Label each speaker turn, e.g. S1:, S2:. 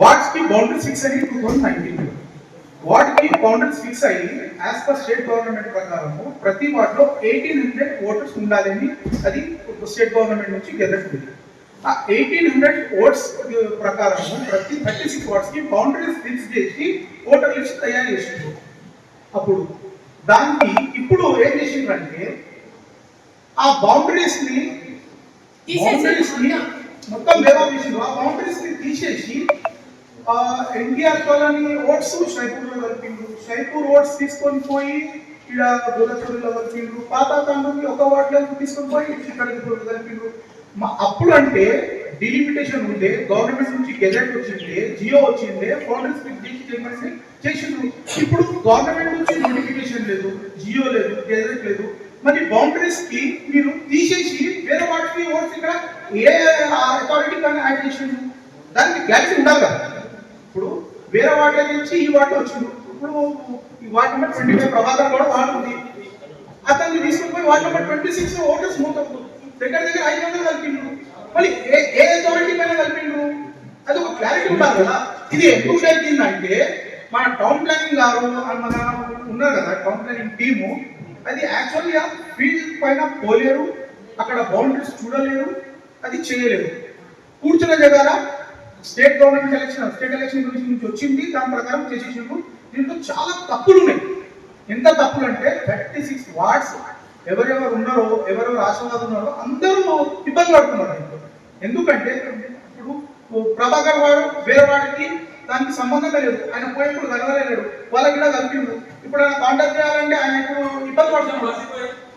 S1: వార్డ్స్కి boundaries fix అయ్యి two thousand nineteen. వార్డ్కి boundaries fix అయ్యి యాజ్ పర్ స్టేట్ గవర్నమెంట్ ప్రకారము ప్రతి వార్డ్లో ఎయిటీన్ హండ్రెడ్ ఓటర్స్ ఉండాలని అది స్టేట్ గవర్నమెంట్ నుంచి గెజెట్ ఆ ఎయిటీన్ హండ్రెడ్ ఓట్స్ ప్రకారము ప్రతి థర్టీ సిక్స్ వార్డ్స్కి బౌండరీస్ ఫిక్స్ చేసి ఓటర్ లిస్ట్ తయారు చేసిండ్రు. అప్పుడు దానికి ఇప్పుడు ఏం చేసిండ్రంటే ఆ బౌండరీస్ని బౌండరీస్ని మొత్తం. లేవా చేసిండ్రు? ఆ బౌండరీస్ని తీసేసి ఆ ఎన్టీఆర్ కాలనీ ఓట్స్ షైపూర్లో కలిపిండ్రు షైపూర్ ఓట్స్ తీసుకొని పోయి ఇక్కడ గోలచూరులో కలిపిండ్రు పాత తాండూకి ఒక వార్డులో తీసుకొని పోయి ఇక్కడ కలిపిండు. మా- అప్పుడు అంటే డిలిమిటేషన్ ఉండే గవర్నమెంట్ నుంచి గెజెట్ వచ్చిండే జియో వచ్చిందే బౌండరీస్ చేసి చేయమని చేసిండ్రు. ఇప్పుడు గవర్నమెంట్ నుంచి నోటిఫికేషన్ లేదు జియో లేదు గెజెట్ లేదు. మరి బౌండరీస్కి మీరు తీసేసి వేరే వాటికి ఓట్స్ ఇక్కడ ఏ అథారిటీ కానీ యాడ్ చేసిండ్రు? దానికి గ్యారెంటీ ఉండాలి కదా వాటి నుంచి ఈ వాటి వచ్చింది ఇప్పుడు ఈ ward number twenty five Prabhakar కూడా వాడుతుంది అతన్ని తీసుకుని పోయి ward number twenty six voters మూత దగ్గర దగ్గర ఐదు వందలు కలిపిండ్రు మళ్ళీ ఏ ఏ అథారిటీ పైన కలిపిండ్రు అది ఒక క్లారిటీ ఉండాలి కదా. ఇది ఎందుకు జరిగిందంటే మన టౌన్ ప్లానింగ్ గారు మన ఉన్నారు కదా టౌన్ ప్లానింగ్ టీము అది యాక్చువల్గా ఫీల్డ్ పైన పోలేరు. అక్కడ బౌండరీస్ చూడలేరు. అది చేయలేరు. కూర్చున్న జగాల state government election state election commission నుంచి వచ్చింది దాని ప్రకారం చేసేసినప్పుడు దీంట్లో చాలా తప్పులు ఉన్నాయి ఎంత తప్పులు అంటే థర్టీ సిక్స్ వార్డ్స్ ఎవరెవరు ఉన్నారో ఎవరెవరు ఆశీర్వాదం ఉన్నారో అందరూ ఇబ్బంది పడుతున్నారు దీంట్లో. ఎందుకంటే ఇప్పుడు ప్రభాకర్ వాడు వేరే వాడికి దానికి సంబంధం లేదు. ఆయన పోయినప్పుడు కలవలేడు వాళ్ళకి కూడా కలిపిండు ఇప్పుడు ఆయన కాంటాక్ట్ చేయాలంటే ఆయన ఇప్పుడు ఇబ్బంది పడుతున్నాడు